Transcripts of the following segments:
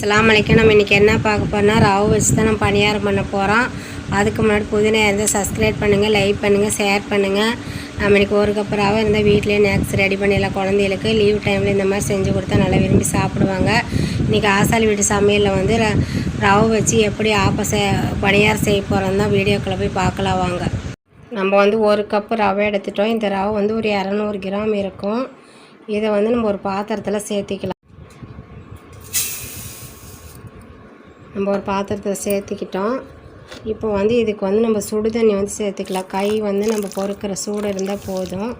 அஸ்ஸலாமு அலைக்கும். நம்ம இன்றைக்கி என்ன பார்க்க போனால் ரவை வச்சு தான் நம்ம பணியாரம் பண்ண போகிறோம் அதுக்கு முன்னாடி புதினா இருந்தால் சப்ஸ்கிரைப் பண்ணுங்கள் லைக் பண்ணுங்கள் ஷேர் பண்ணுங்கள் நம்ம இன்றைக்கி ஒரு கப் ரவை இருந்தால் வீட்லேயே ஸ்நாக்ஸ் ரெடி பண்ணிடலாம் குழந்தைகளுக்கு லீவ் டைமில் இந்த மாதிரி செஞ்சு கொடுத்தா நல்லா விரும்பி சாப்பிடுவாங்க. இன்றைக்கி ஆசாலி வீட்டு சமையலில் வந்து ர ரவை வச்சு எப்படி ஆப்ப பணியாரம் செய்ய போகிறோம் தான் வீடியோக்குள்ளே போய் பார்க்கலாம் வாங்க. நம்ம வந்து ஒரு கப்பு ரவை எடுத்துட்டோம். இந்த ரவை வந்து ஒரு இரநூறு கிராம் இருக்கும். இதை வந்து நம்ம ஒரு பாத்திரத்தில் சேர்த்திக்கலாம். நம்ம ஒரு பாத்திரத்தில் சேர்த்துக்கிட்டோம். இப்போ வந்து இதுக்கு வந்து நம்ம சுடு தண்ணி வந்து சேர்த்துக்கலாம். கை வந்து நம்ம பொறுக்கிற சூடு இருந்தால் போதும்.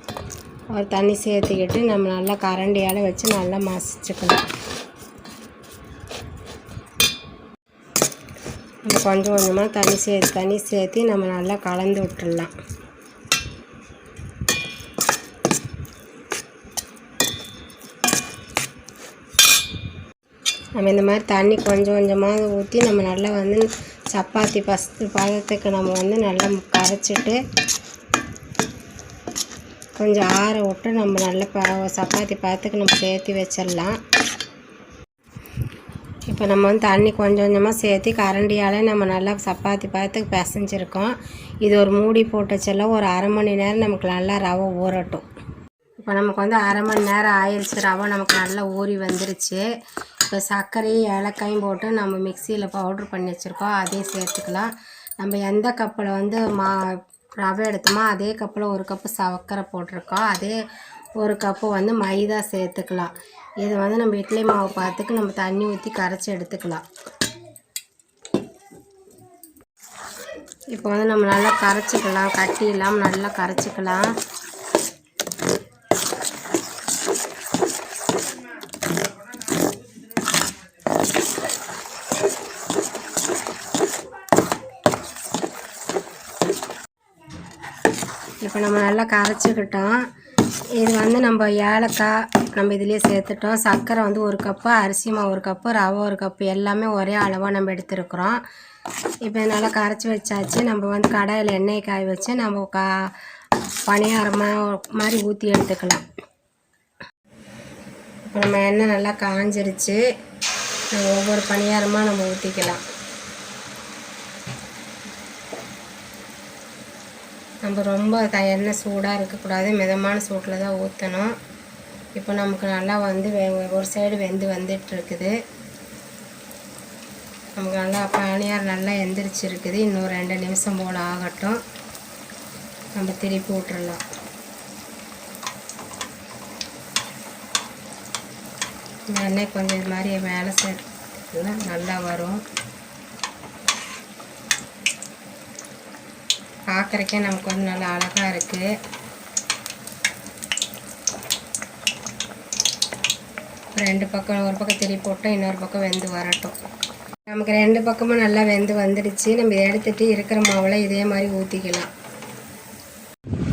ஒரு தண்ணி சேர்த்துக்கிட்டு நம்ம நல்லா கரண்டியால் வச்சு நல்லா மசிச்சுக்கலாம். நம்ம கொஞ்சம் கொஞ்சமாக தண்ணி சேர்த்து தண்ணி சேர்த்து நம்ம நல்லா கலந்து விட்டுடலாம். நம்ம இந்த மாதிரி தண்ணி கொஞ்சம் கொஞ்சமாக ஊற்றி நம்ம நல்லா வந்து சப்பாத்தி ஃபஸ்ட்டு பதத்துக்கு நம்ம வந்து நல்லா கரைச்சிட்டு கொஞ்சம் ஆற விட்டு நம்ம நல்லா ப சப்பாத்தி பதத்துக்கு நம்ம சேர்த்து வச்சிடலாம். இப்போ நம்ம வந்து தண்ணி கொஞ்சம் கொஞ்சமாக சேர்த்து கரண்டியால் நம்ம நல்லா சப்பாத்தி பதத்துக்கு பிசைஞ்சிருக்கோம். இது ஒரு மூடி போட்டு வச்செல்லாம் ஒரு அரை மணி நேரம் நமக்கு நல்லா ரவை ஊறட்டும். இப்போ நமக்கு வந்து அரை மணி நேரம் ஆயிடுச்சு ரவை நமக்கு நல்லா ஊறி வந்துருச்சு. இப்போ சர்க்கரையும் ஏலக்காயும் போட்டு நம்ம மிக்சியில் பவுட்ரு பண்ணி வச்சுருக்கோம். அதையும் சேர்த்துக்கலாம். நம்ம எந்த கப்பில் வந்து மா ரவை எடுத்தோமோ அதே கப்பில் ஒரு கப்பு சர்க்கரை போட்டிருக்கோம். அதே ஒரு கப்பு வந்து மைதா சேர்த்துக்கலாம். இது வந்து நம்ம இட்லி மாவு பார்த்துக்கு நம்ம தண்ணி ஊற்றி கரைச்சி எடுத்துக்கலாம். இப்போ வந்து நம்ம நல்லா கரைச்சிக்கலாம். கட்டி இல்லாமல் நல்லா கரைச்சிக்கலாம். இப்போ நம்ம நல்லா கரைச்சிக்கிட்டோம். இது வந்து நம்ம ஏலக்காய் நம்ம இதுலேயே சேர்த்துட்டோம். சர்க்கரை வந்து ஒரு கப்பு அரிசி மாவு ஒரு கப்பு ரவை ஒரு கப்பு எல்லாமே ஒரே அளவாக நம்ம எடுத்துருக்குறோம். இப்போ நல்லா கரைச்சி வச்சாச்சு. நம்ம வந்து கடாயில் எண்ணெய் காய வச்சு நம்ம கா பணியாரமாக மாதிரி ஊற்றி எடுத்துக்கலாம். இப்போ நம்ம எண்ணெய் நல்லா காஞ்சிருச்சு. நம்ம ஒவ்வொரு பணியாரமாக நம்ம ஊற்றிக்கலாம் நம்ம ரொம்ப த எண்ணெய் சூடாக இருக்கக்கூடாது. மிதமான சூட்டில் தான் ஊற்றணும் இப்போ நமக்கு நல்லா வந்து வெ ஒரு சைடு வெந்து வந்துட்டுருக்குது. நமக்கு நல்லா பானியார் நல்லா எந்திரிச்சிருக்குது. இன்னும் ரெண்டு நிமிஷம் போல் ஆகட்டும். நம்ம திருப்பி விட்டுறலாம் எண்ணெய் கொஞ்சம் இது மாதிரி மேலே சேர்த்து நல்லா வரும். பார்க்குறக்கே நமக்கு வந்து நல்லா அழகாக இருக்குது ரெண்டு பக்கம் ஒரு பக்கம் திரி போட்டோம் இன்னொரு பக்கம் வெந்து வரட்டும். நமக்கு ரெண்டு பக்கமும் நல்லா வெந்து வந்துடுச்சு. நம்ம எடுத்துகிட்டு இருக்கிற மாவில் இதே மாதிரி ஊற்றிக்கலாம்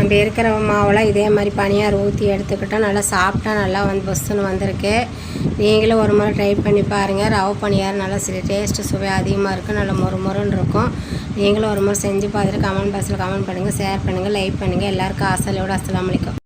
நம்ம இருக்கிற மாவெல்லாம் இதே மாதிரி பனியார் ஊற்றி எடுத்துக்கிட்டோம் நல்லா சாப்பிட்டா நல்லா வந்து பஸ்ஸுன்னு வந்திருக்கு. நீங்களும் ஒரு முறை ட்ரை பண்ணி பாருங்கள் ரவை பனியார் நல்லா சில டேஸ்ட்டு சுவை அதிகமாக இருக்கும் நல்லா மொறு மொறுன்னு இருக்கும். நீங்களும் ஒரு முறை செஞ்சு பார்த்துட்டு கமெண்ட் பாக்ஸில் கமெண்ட் பண்ணுங்கள் ஷேர் பண்ணுங்கள் லைக் பண்ணுங்கள் எல்லாருக்கும் ஆசையோடு அஸ்லாம் வலைக்கம்